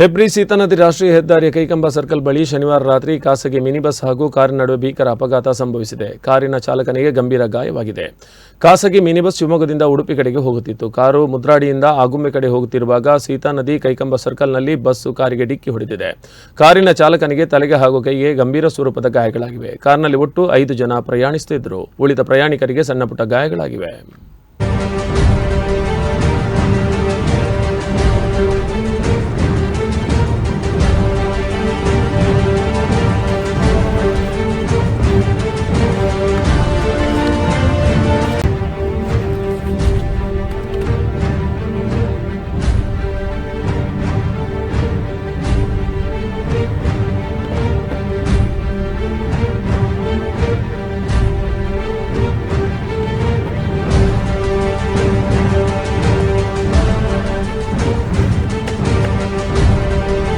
ಹೆಬ್ರಿ ಸೀತಾನದಿ ರಾಷ್ಟ್ರೀಯ ಹೆದ್ದಾರಿಯ ಕೈಕಂಬ ಸರ್ಕಲ್ ಬಳಿ ಶನಿವಾರ ರಾತ್ರಿ ಖಾಸಗಿ ಮಿನಿ ಬಸ್ ಹಾಗೂ ಕಾರಿನ ನಡುವೆ ಭೀಕರ ಅಪಘಾತ ಸಂಭವಿಸಿದೆ. ಕಾರಿನ ಚಾಲಕನಿಗೆ ಗಂಭೀರ ಗಾಯವಾಗಿದೆ. ಖಾಸಗಿ ಮಿನಿ ಬಸ್ ಶಿವಮೊಗ್ಗದಿಂದ ಉಡುಪಿ ಕಡೆಗೆ ಹೋಗುತ್ತಿತ್ತು. ಕಾರು ಮುದ್ರಾಡಿಯಿಂದ ಆಗುಂಬೆ ಕಡೆ ಹೋಗುತ್ತಿರುವಾಗ ಸೀತಾನದಿ ಕೈಕಂಬ ಸರ್ಕಲ್ನಲ್ಲಿ ಬಸ್ಸು ಕಾರಿಗೆ ಡಿಕ್ಕಿ ಹೊಡೆದಿದೆ. ಕಾರಿನ ಚಾಲಕನಿಗೆ ತಲೆಗೆ ಹಾಗೂ ಕೈಗೆ ಗಂಭೀರ ಸ್ವರೂಪದ ಗಾಯಗಳಾಗಿವೆ. ಕಾರ್ನಲ್ಲಿ ಒಟ್ಟು ಐದು ಜನ ಪ್ರಯಾಣಿಸುತ್ತಿದ್ದರು. ಉಳಿದ ಪ್ರಯಾಣಿಕರಿಗೆ ಸಣ್ಣಪುಟ್ಟ ಗಾಯಗಳಾಗಿವೆ.